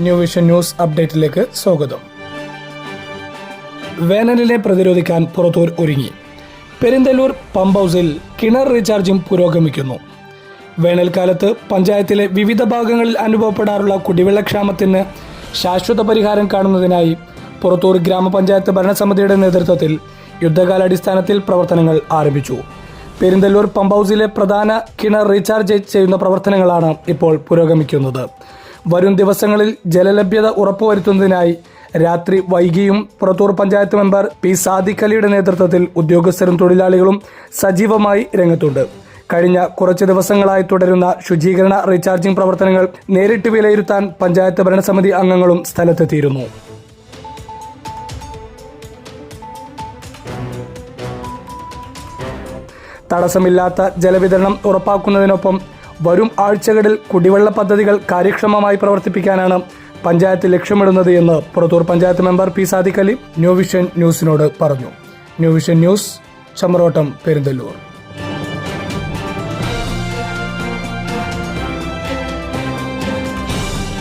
New vision news അപ്ഡേറ്റിലേക്ക് സ്വാഗതം. വേനലിനെ പ്രതിരോധിക്കാൻ പുറത്തൂർ ഒരുങ്ങി. പെരിന്തല്ലൂർ പമ്പ് ഹൗസിൽ കിണർ റീചാർജിംഗ് പുരോഗമിക്കുന്നു. വേനൽക്കാലത്ത് പഞ്ചായത്തിലെ വിവിധ ഭാഗങ്ങളിൽ അനുഭവപ്പെടാറുള്ള കുടിവെള്ളക്ഷാമത്തിന് ശാശ്വത പരിഹാരം കാണുന്നതിനായി പുറത്തൂർ ഗ്രാമപഞ്ചായത്ത് ഭരണസമിതിയുടെ നേതൃത്വത്തിൽ യുദ്ധകാലാടിസ്ഥാനത്തിൽ പ്രവർത്തനങ്ങൾ ആരംഭിച്ചു. പെരിന്തല്ലൂർ പമ്പ് ഹൗസിലെ പ്രധാന കിണർ റീചാർജ് ചെയ്യുന്ന പ്രവർത്തനങ്ങളാണ് ഇപ്പോൾ പുരോഗമിക്കുന്നത്. വരും ദിവസങ്ങളിൽ ജലലഭ്യത ഉറപ്പുവരുത്തുന്നതിനായി രാത്രി വൈകിയും പുറത്തൂർ പഞ്ചായത്ത് മെമ്പർ പി സാദിഖ് അലിയുടെ നേതൃത്വത്തിൽ ഉദ്യോഗസ്ഥരും തൊഴിലാളികളും സജീവമായി രംഗത്തുണ്ട്. കഴിഞ്ഞ കുറച്ച് ദിവസങ്ങളായി തുടരുന്ന ശുചീകരണ റീചാർജിംഗ് പ്രവർത്തനങ്ങൾ നേരിട്ട് വിലയിരുത്താൻ പഞ്ചായത്ത് ഭരണസമിതി അംഗങ്ങളും സ്ഥലത്തെത്തിയിരുന്നു. തടസ്സമില്ലാത്ത ജലവിതരണം ഉറപ്പാക്കുന്നതിനൊപ്പം വരും ആഴ്ചകളിൽ കുടിവെള്ള പദ്ധതികൾ കാര്യക്ഷമമായി പ്രവർത്തിപ്പിക്കാനാണ് പഞ്ചായത്ത് ലക്ഷ്യമിടുന്നത് എന്ന് Purathur panchayat member P Sadiqali new vision new ന്യൂസിനോട് പറഞ്ഞു. New vision news Chamravattam Perinthallur.